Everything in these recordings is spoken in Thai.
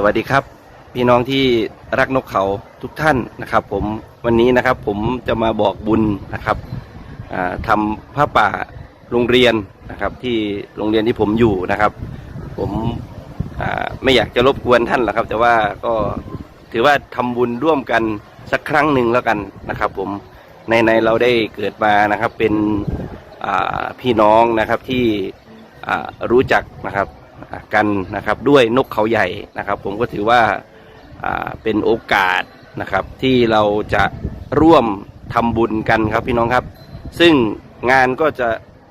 สวัสดีครับ พี่น้องที่รักนกเขาทุกท่านนะครับ ผมวันนี้นะครับผมจะมาบอกบุญนะครับอ่าทำผ้าป่าโรงเรียนนะครับ ที่โรงเรียนที่ผมอยู่นะครับ ผมไม่อยากจะรบกวนท่านหรอกครับ แต่ว่าก็ถือว่าทำบุญร่วมกันสักครั้งหนึ่งแล้วกันนะครับ ผมในในเราได้เกิดมานะครับเป็นพี่น้องนะครับที่รู้จักนะครับ กันนะครับด้วยนกเขาใหญ่นะครับ ผมก็ถือว่าเป็นโอกาสนะครับ ที่เราจะร่วมทำบุญกันครับพี่น้องครับ ซึ่งงานก็จะ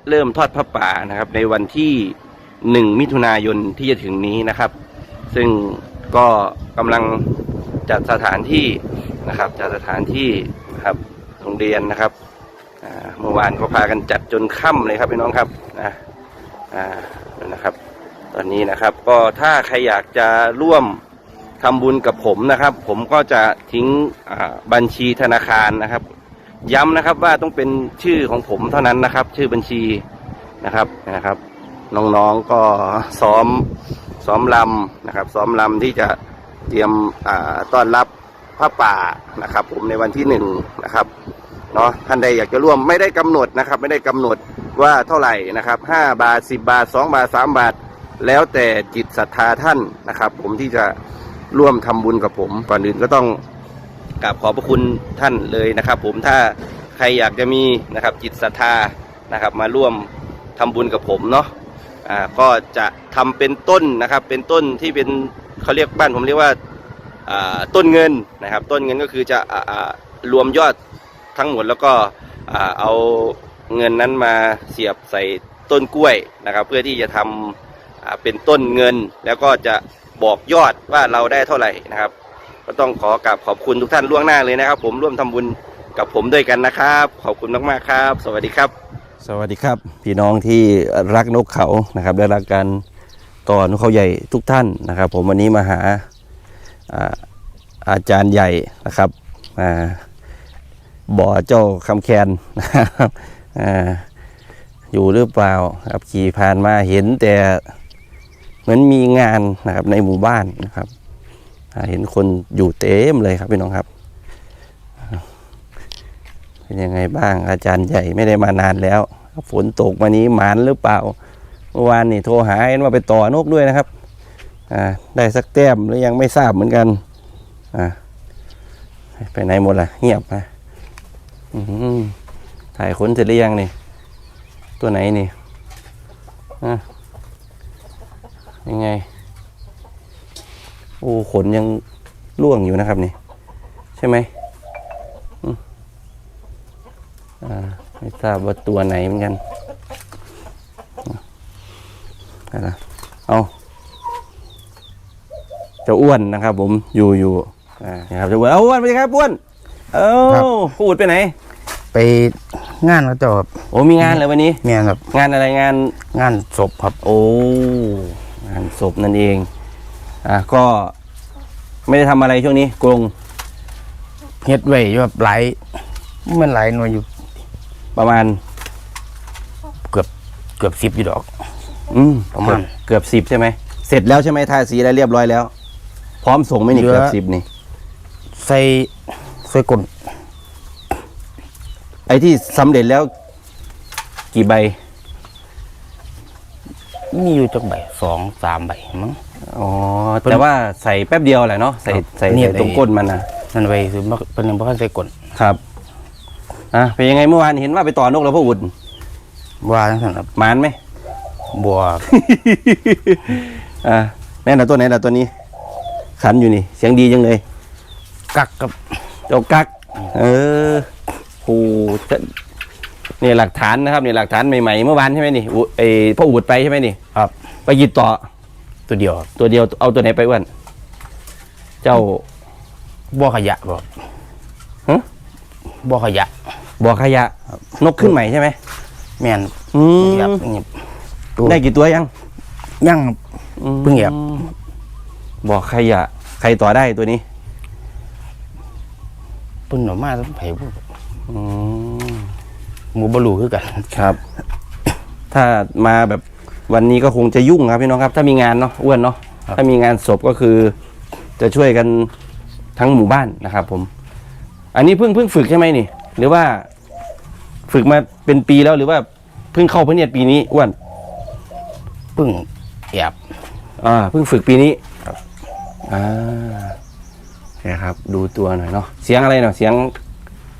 เริ่มทอดพระป่านะครับ ในวันที่หนึ่งมิถุนายนที่จะถึงนี้นะครับ ซึ่งก็กำลังจัดสถานที่นะครับจัดสถานที่นะครับโรงเรียนนะครับเมื่อวานก็พากันจัดจนค่ำเลยครับพี่น้องครับนะนะครับ อนนี้นะครับ ก็ถ้าใครอยากจะร่วมทำบุญกับผมนะครับ ผมก็จะทิ้งบัญชีธนาคารนะครับ ย้ำนะครับว่าต้องเป็นชื่อของผมเท่านั้นนะครับ ชื่อบัญชีนะครับนะครับ น้องๆก็ซ้อมซ้อมลำนะครับ ซ้อมลำที่จะเตรียมต้อนรับพระป่านะครับ ผมในวันที่หนึ่งนะครับเนาะท่านใดอยากจะร่วมไม่ได้กำหนดนะครับ ไม่ได้กำหนดว่าเท่าไหร่นะครับห้าบาทสิบบาทสองบาทสามบาท แล้วแต่จิตศรัทธาท่านนะครับ ผมที่จะร่วมทำบุญกับผมก่อนอื่นก็ต้องกราบขอบพระคุณท่านเลยนะครับ ผมถ้าใครอยากจะมีนะครับจิตศรัทธานะครับ มาร่วมทำบุญกับผมเนาะอ่าก็จะทำเป็นต้นนะครับ เป็นต้นที่เป็นเขาเรียกบ้านผมเรียกว่าอ่าต้นเงินนะครับ ต้นเงินก็คือจะอ่าอ่ารวมยอดทั้งหมดแล้วก็อ่าเอาเงินนั้นมาเสียบใส่ต้นกล้วยนะครับ เพื่อที่จะทำอ่า เป็นต้นเงิน แล้วก็จะบอกยอดว่าเราได้เท่าไหร่นะครับ ก็ต้องขอกราบขอบคุณทุกท่านล่วงหน้าเลยนะครับ ผมร่วมทำบุญกับผมด้วยกันนะครับ ขอบคุณมากๆครับ สวัสดีครับ สวัสดีครับ พี่น้องที่รักนกเขานะครับและรักการต่อนกเขาใหญ่ทุกท่านนะครับ ผมวันนี้มาหาอาอาจารย์ใหญ่นะครับบ่อเจ้าคำแคนนะครับออยู่หรือเปล่าครับขี่ผ่านมาเห็นแต่ เหมือนมีงานนะครับในหมู่บ้านนะครับเห็นคนอยู่เต็มเลยครับพี่น้องครับ เป็นยังไงบ้างอาจารย์ใหญ่ไม่ได้มานานแล้ว ฝนตกมานี้หมานหรือเปล่า เมื่อวานนี่โทรหาเห็นว่าไปต่อนกด้วยนะครับได้สักแต้มหรือยังไม่ทราบเหมือนกันไปไหนหมดล่ะ เงียบนะถ่ายคนเสร็จหรือยังนี่ ตัวไหนนี่อะ ยังไง โอ้ขนยังร่วงอยู่นะครับนี่ ใช่ไหมอืมอ่าไม่ทราบว่าตัวไหนเหมือนกันอะนะเอาเจะอ้วนนะครับ ผมอยู่อยู่อ่านะครับเจะอ้วนเอาอ้วนไปครับอ้วน เอ้าครับพูดไปไหน ไปงานเขาเจ้าครับโอ้มีงานเลยวันนี้เมียครับ งานอะไรงาน งานศพครับ โอ้ งานศพนั่นเอง อะก็ไม่ได้ทำอะไรช่วงนี้กรงเฮ็ดไว้อยู่ครับหลายมันหลายหน่วยอยู่ประมาณ เกือบเกือบสิบอยู่ดอก อืมประมาณ เกือบสิบใช่ไหม เสร็จแล้วใช่ไหมทาสีอะไรเรียบร้อยแล้ว พร้อมส่งไหม่นี่เหลือเกือบสิบนี่ ใส่ใส่กลนไอ้ที่สำเร็จแล้ว กี่ใบ มีอยู่จักใบสองสามใบมั้ง อ๋อ แต่ว่าใส่แป๊บเดียวแหละเนาะใส่ครับใส่เนี่ย ใส่ตรงไอ้ก้นมันนะนั่นไว้คือบ่เป็นยังบ่ทันใส่กลนครับอะเป็นยังไงเมื่อวานเห็นว่าไปต่อนกแล้วพ่ออุ่นว่าจังซั่นครับหมานไหม บัว อ่าแน่นอนตัวไหนล่ะตัวนี้ ขันอยู่นี่ เสียงดีจังเลย กักกับเจ้ากัก เออโอ้จะ นี่หลักฐานนะครับนี่หลักฐานใหม่ๆเมื่อวานใช่ไหมนี่อุไอพ่ออูดไปใช่ไหมนี่ครับ ไปหยิบต่อตัวเดียวครับตัวเดียวเอาตัวไหนไปอ้วนเจ้าบ่ขยะบ่ฮะบ่ขยะบ่อขยะนกขึ้นใหม่ใช่ไหมแม่นอืเหยียบมเหยียบตัวได้กี่ตัวยังยังครับเพิ่งเหยียบบ่อขยะ ใครต่อได้ตัวนี้เพิ่นออกมาต้องไผบ่อืม หมู่บ่รู้คือกันครับ ถ้ามาแบบวันนี้ก็คงจะยุ่งครับพี่น้องครับ ถ้ามีงานเนาะอ้วนเนาะครับถ้ามีงานศพก็คือ จะช่วยกันทั้งหมู่บ้านนะครับ ผม อันนี้เพิ่งเพิ่งฝึกใช่ไหมนี่ หรือว่าฝึกมาเป็นปีแล้วหรือว่าเพิ่งเข้าพเนียดปีนี้อ้วนเพิ่งแอบอ่าเพิ่งฝึกปีนี้อ่าเนี่ยครับ ดูตัวหน่อยเนาะเสียงอะไรเนาะเสียง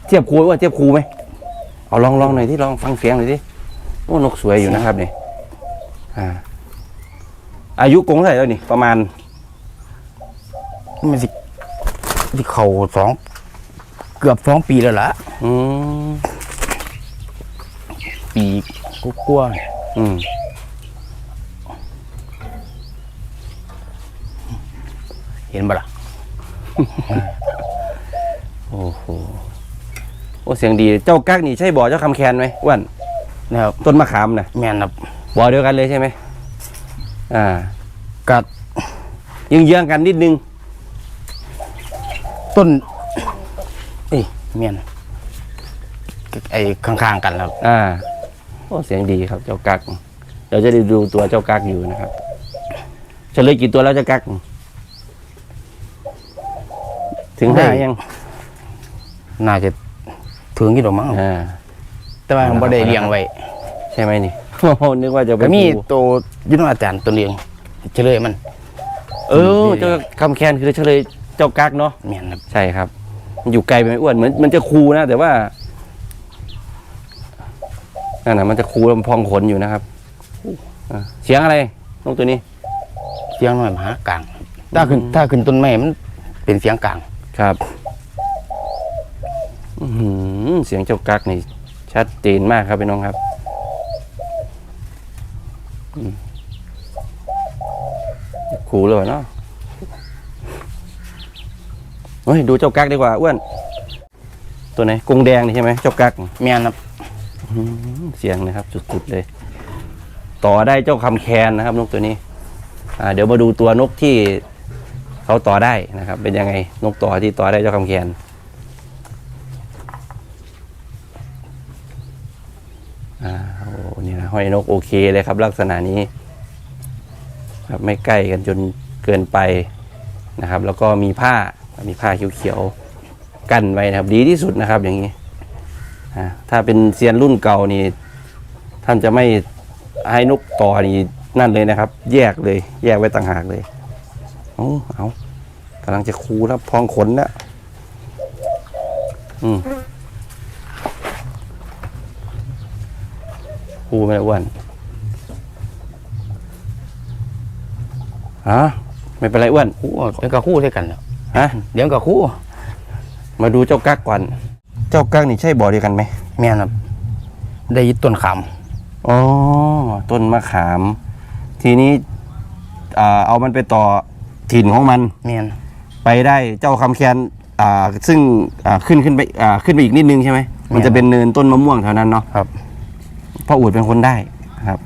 เทียบครูว่าเทียบครูไหม เอาลองลองหน่อยที่ลองฟังเสียงหน่อยที่โอ้นกสวยอยู่นะครับเนี่ยอ่า อายุกงเท่าไหร่แล้วนี่ประมาณมันสิที่เขาสองเกือบสองปีแล้วล่ะอืมปีกลัวาอืมๆเห็นบ่ล่ะ โอ้โหโอ้เสียงดีเจ้ากักนี่ใช่บ่อเจ้าคำแคนไหมอ้วนนะครับต้นมะขามนะแม่นครับบ่อเดียวกันเลยใช่ไหมอ่ากัดยังเยื้องๆกันนิดนึง ต้นเอ้ยแม่นไอ้ข้างๆกันครับ อ่าโอ้เสียงดีครับเจ้ากักเดี๋ยวจะได้ดูตัวเจ้ากักอยู่นะครับเฉลยกี่ตัวแล้วเจ้ากักถึงห้าได้ยัง น่าจะ ถึงกี่ดอกมั้งอ่าแต่ว่าผมบ่ได้เลี้ยงไว้ใช่ไหมนี่ โอ้โหนึกว่าจะไปก็มีปูตัวอยุทธอาจารย์ตัวเลี้ยงเฉลยมันเออเจ้าคำแคนคือเฉลยเจ้ากักเนาะแม่นครับใช่ครับมันอยู่ไกลไปไหมอ้วนเหมือนมันจะคูนะแต่ว่านั่นนะมันจะคูลำพองขนอยู่นะครับอะเสียงอะไรนกตัวนี้เสียงน้อยมหากลางถ้าขึ้นถ้าขึ้นต้นไม้มันเป็นเสียงกลางครับ อื้อหือ เสียงเจ้ากักนี่ชัดเจนมากครับพี่น้องครับอืมคูเลยเนาะเฮ้ยดูเจ้ากักดีกว่าอ้วนตัวไหนกรงแดงนี่ใช่ไหมเจ้ากักแม่นครับเสียงนะครับสุดๆเลย ต่อได้เจ้าคำแคนนะครับ นกตัวนี้ อ่า เดี๋ยวมาดูตัวนกที่เขาต่อได้นะครับ เป็นยังไงนกต่อที่ต่อได้เจ้าคำแคนอ่าโอ้นี่นะห้ อยนกโอเคเลยครับ ลักษณะนี้ครับไม่ใกล้กันจนเกินไปนะครับ แล้วก็มีผ้ามีผ้าเขียวๆกั้นไว้นะครับ ดีที่สุดนะครับอย่างนี้ถ้าเป็นเซียนรุ่นเก่านี่ท่านจะไม่ให้นกต่อนี่นั่นเลยนะครับ แยกเลย แยกไว้ต่างหากเลยเอาเอากำลังจะคูแล้วพองขนแล้วอืม คูไม่ได้อ้วนฮะไม่เป็นไรอ้วนคู่เดี๋ยวก็คู่ด้วยกันแล้วฮะเดี๋ยวก็คู่ มาดูเจ้ากักก่อน เจ้ากักนี่ใช่บ่อเดียวกันไหมแม่นครับได้ยึดต้นขามอ๋อต้นมะขาม ทีนี้อ่าเอามันไปต่อถิ่นของมันแม่นไปได้เจ้าคำแคนอ่าซึ่งอ่าขึ้นขึ้นไปอ่าขึ้นไปอีกนิดนึงใช่ไหมมันจะเป็นเนินต้นมะม่วงแถวนั้นเนาะครับ พ่ออูดเป็นคนได้นะครับ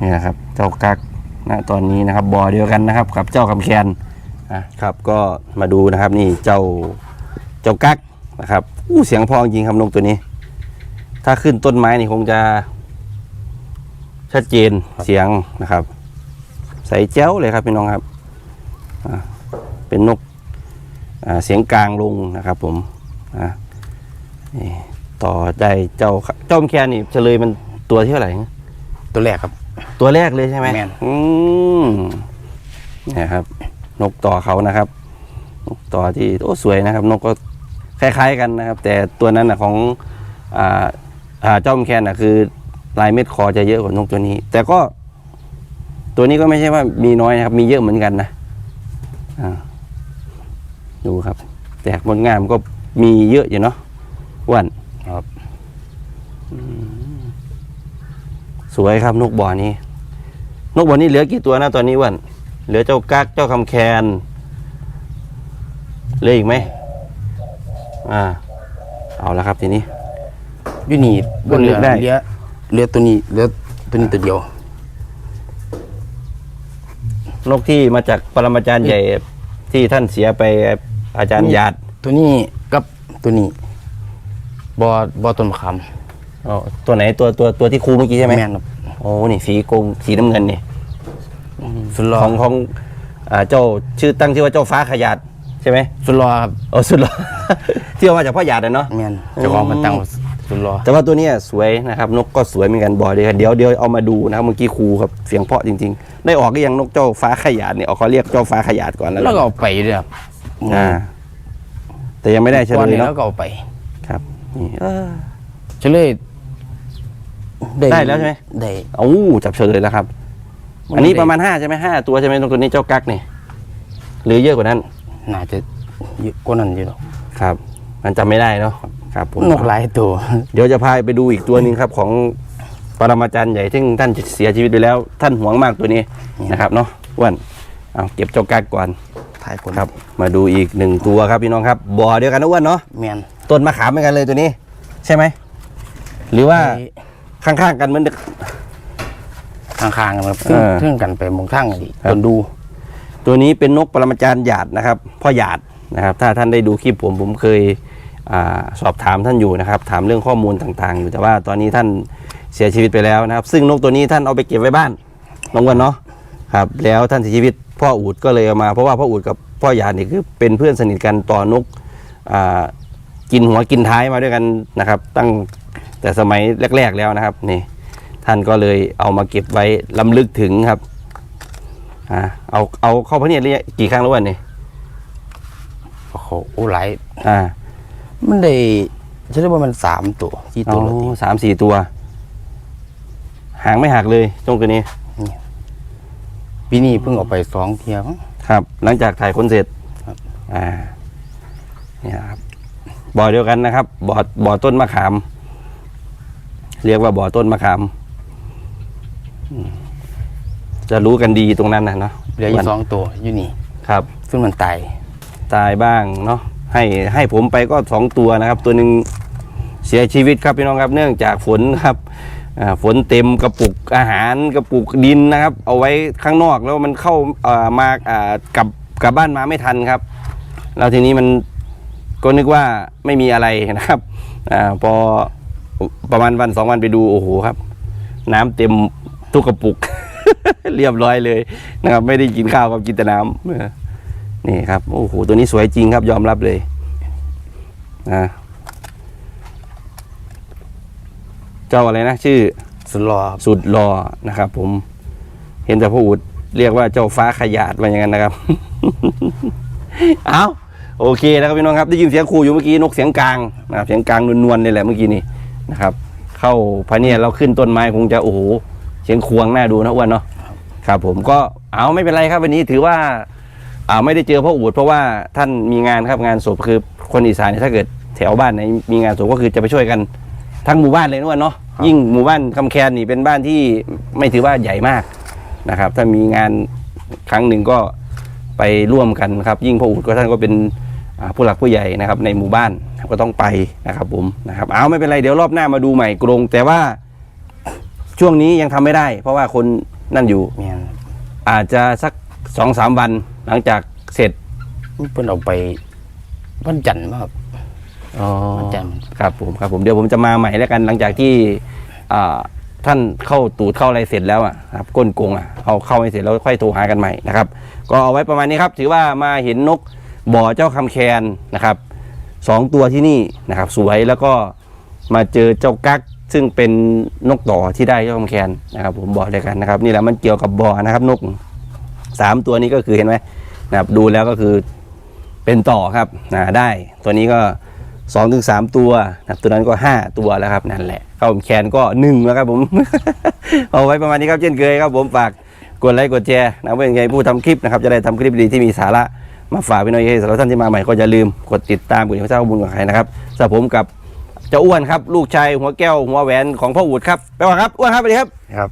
นี่นะครับ เจ้ากักนะตอนนี้นะครับบ่อเดียวกันนะครับ กับเจ้าคำแคนอะครับก็มาดูนะครับนี่เจ้าเจ้ากักนะครับอู้เสียงพอจริงครับนกตัวนี้ ถ้าขึ้นต้นไม้นี่คงจะชัดเจนเสียงนะครับ ใส่แจ้วเลยครับพี่น้องครับเป็นนกเสียงกลางลงนะครับ ผมนี่ ต่อได้เจ้าเจ้าแคนนี่เฉลยมันตัวที่เท่าไหร่ตัวแรกครับ ตัวแรกเลยใช่ไหมแม่น อืมเนี่ยครับ นกต่อเขานะครับ นกต่อที่โอ้สวยนะครับ นกก็คล้ายๆกันนะครับ แต่ตัวนั้นนะของอ่าอ่าเจ้าแคนนะคือลายเม็ดคอจะเยอะกว่านกตัวนี้ แต่ก็ ตัวนี้ก็ไม่ใช่ว่ามีน้อยนะครับ มีเยอะเหมือนกันนะอ่าดูครับ แตกบนงามก็มีเยอะอยู่เนาะอ้วันครับ สวยครับนกบ่อนี้ นกบ่อนี้เหลือกี่ตัวนะตอนนี้อ้วันเหลือเจ้ากักเจ้าคำแคนเหลืออีกไหมอ่า เอาละครับทีนี้อยู่นี่บนเลือกได้เหลือเหลือตัวนี้เหลือตัวนี้ตัวเดียวนกที่มาจากปรมาจารย์ใหญ่ที่ท่านเสียไปอาจารย์หยาด ตัวนี้กับตัวนี้บอบอต้นมะขาม อ๋อตัวไหนตัวตัวตัวที่ครูเมื่อกี้ใช่ไหมแม่นครับโอ้นี่สีกงสีน้ำเงินนี่สุดหล่อของของอ่าเจ้าชื่อตั้งชื่อว่าเจ้าฟ้าขยาดใช่ไหมสุดรอครับโอ้สุดหล่อ ที่เอามาจากพ่อหยาดอะเนาะแม่นเจ้าของมันตั้งว่าสุดรอแต่ว่าตัวเนี้ยสวยนะครับ นกก็สวยเหมือนกันบ่อยเลยครับเดี๋ยวเดี๋ยวเอามาดูนะครับเมื่อกี้ครูครับเสียงเพราะจริง ๆ ได้ออกก็ยังนกเจ้าฟ้าขยาดเนี่ยเอาเขาเรียกเจ้าฟ้าขยาดก่อนแล้วแล้วก็เอาไปด้วยครับอ่า แต่ยังไม่ได้เฉลก้อนยนี้เนาะแล้วก็เอาไป ครับนี่เออเฉลย ได้แล้วใช่ไหม ได้เอ้าจับเฉลยแล้วครับ อันนี้ประมาณห้าใช่ไหมห้าตัวใช่ไหมนกตัวนี้เจ้ากั๊กเนี่ยหรือเยอะกว่านั้น น่าจะเยอะกว่านั้นอยู่หรอกครับ มันจำไม่ได้เนาะครับผมนกหลายตัว เดี๋ยวจะพาไปดูอีกตัวหนึ่งครับของปรมาจารย์ใหญ่ที่ท่านเสียชีวิตไปแล้ว ท่านหวงมากตัวนี้นะครับเนาะอ้วนเอาเก็บเจ้ากั๊กก่อนถ่ายผลครับ มาดูอีกหนึ่งตัวครับพี่น้องครับบ่อเดียวกันนะอ้วนเนาะแม่นต้นมะขามเหมือนกันเลยตัวนี้ ใช่ไหมหรือว่าไอ้ ข้างๆกันเหมือนเดิมข้างๆกันครับเออเทื่องกันไปมองทางกันดิครับคนดู ตัวนี้เป็นนกปรมาจารย์หยาดนะครับพ่อหยาดนะครับ ถ้าท่านได้ดูคลิปผมผมเคยอาสอบถามท่านอยู่นะครับ ถามเรื่องข้อมูลต่างๆ อยู่แต่ว่าตอนนี้ท่านเสียชีวิตไปแล้วนะครับ ซึ่งนกตัวนี้ท่านเอาไปเก็บไว้บ้านน้องวันเนาะครับ แล้วท่านเสียชีวิตพ่ออูดก็เลยเอามา เพราะว่าพ่ออูดกับพ่อหยาดนี่คือเป็นเพื่อนสนิทกันต่อนกอ่ากินหัวกินท้ายมาด้วยกันนะครับ ตั้ง แต่สมัยแรก ๆแล้วนะครับนี่ท่านก็เลยเอามาเก็บไว้ลำลึกถึงครับอ่าเอาเอาเข้าพระเนียดเรียกี่ครั้งแล้ววันนี้โอ้โหโอ้หลายอ่า มันได้ฉันเรียกว่ามันสามตัวที่อ๋ตัวละอทีสามสี่ตัว หางไม่หักเลยตรงตัวนี้ปีนี้เพิ่งเออกไปสองเที่ยวมั้งครับ หลังจากถ่ายคนเสร็จครับอ่าเนี่ยครับบ่อเดียวกันนะครับบ่อบ่อต้นมะขาม เรียกว่าบ่อต้นมะขามอืมจะรู้กันดีตรงนั้นนะเนาะเหลืออยู่สองตัวอยู่นี่ครับ ซึ่งมันตายตายบ้างเนาะให้ให้ผมไปก็สองตัวนะครับ ตัวหนึ่งเสียชีวิตครับพี่น้องครับ เนื่องจากฝนครับอ่าฝนเต็มกระปุกอาหารกระปุกดินนะครับ เอาไว้ข้างนอกแล้วมันเข้าเอ่อมาอ่ากลับกลับบ้านมาไม่ทันครับ แล้วทีนี้มันก็นึกว่าไม่มีอะไรนะครับอาพอ ประมาณวันสองวันไปดูโอ้โหครับ น้ำเต็มทุกกระปุก เรียบร้อยเลยนะครับ ไม่ได้กินข้าวครับกินแต่น้ำเออนี่ครับโอ้โหตัวนี้สวยจริงครับยอมรับเลยนะเจ้าอะไรนะชื่อสุดรอครับสุดรอนะครับ ผม เห็นแต่พ่ออุดเรียกว่าเจ้าฟ้าขยาดมาอย่างนั้นนะครับ เอาโอเคนะครับพี่น้องครับได้ยินเสียงครูอยู่เมื่อกี้นกเสียงกลางนะครับเสียงกลางนวลๆนี่แหละเมื่อกี้นี่ นะครับ เข้าพะเนียดเราขึ้นต้นไม้คงจะโอ้โหเสียงควงน่าดูนะอ้วนเนาะครับผมก็เอาไม่เป็นไรครับวันนี้ถือว่าอ่าไม่ได้เจอพ่ออูดเพราะว่าท่านมีงานครับงานศพคือคนอีสานเนี่ยถ้าเกิดแถวบ้านไหนมีงานศพก็คือจะไปช่วยกันทั้งหมู่บ้านเลยนะวะเนาะยิ่งหมู่บ้านคำแคนนี่เป็นบ้านที่ไม่ถือว่าใหญ่มากนะครับ ถ้ามีงานครั้งหนึ่งก็ไปร่วมกันครับ ยิ่งพ่ออูดก็ท่านก็เป็นอ่า ผู้หลักผู้ใหญ่นะครับในหมู่บ้านก็ต้องไปนะครับผมนะครับเอาไม่เป็นไรเดี๋ยวรอบหน้ามาดูใหม่กรง แต่ว่าช่วงนี้ยังทำไม่ได้ เพราะว่าคนนั่นอยู่แม่นอาจจะสักสองสามวันหลังจากเสร็จมันเพิ่นเอาไปวันจันทร์มั้งครับอ๋อวันจันทร์ครับผมครับผมเดี๋ยวผมจะมาใหม่แล้วกันหลังจากที่อ่าท่านเข้าตูดเข้าอะไรเสร็จแล้วอะครับก้นกรงอะเอาเข้าให้เสร็จแล้วค่อยโทรหากันใหม่นะครับ ก็เอาไว้ประมาณนี้ครับ ถือว่ามาเห็นนก บ่อเจ้าคำแคนนะครับสองตัวที่นี่นะครับ สวยแล้วก็มาเจอเจ้ากั๊กซึ่งเป็นนกต่อที่ได้เจ้าคำแคนนะครับ ผมบอกเลยกันนะครับ นี่แหละมันเกี่ยวกับบ่อนะครับ นกสามตัวนี้ก็คือเห็นไหมนะครับ ดูแล้วก็คือเป็นต่อครับนะได้ตัวนี้ก็2องถึงสามตัวนะตัวนั้นก็5ตัวแล้วครับนั่นแหละเข้าแคนก็1แล้วครับผมเอาไว้ประมาณนี้ครับเช่นเคยครับผมฝากกดไลค์กดแชร์นะเป็นไงผู้ทำคลิปนะครับ จะได้ทำคลิปดีที่มีสาระ มาฝากพี่น้องเอสำหรับท่านที่มาใหม่ก็อย่าลืมกดติดตามกดติดตามข้อมูลกับใครนะครับสำหรับผมกับเจ้าอ้วนครับ ลูกชายหัวแก้วหัวแหวนของพ่ออูดครับไปว่าครับอ้วนครับสวัสดีครับครับ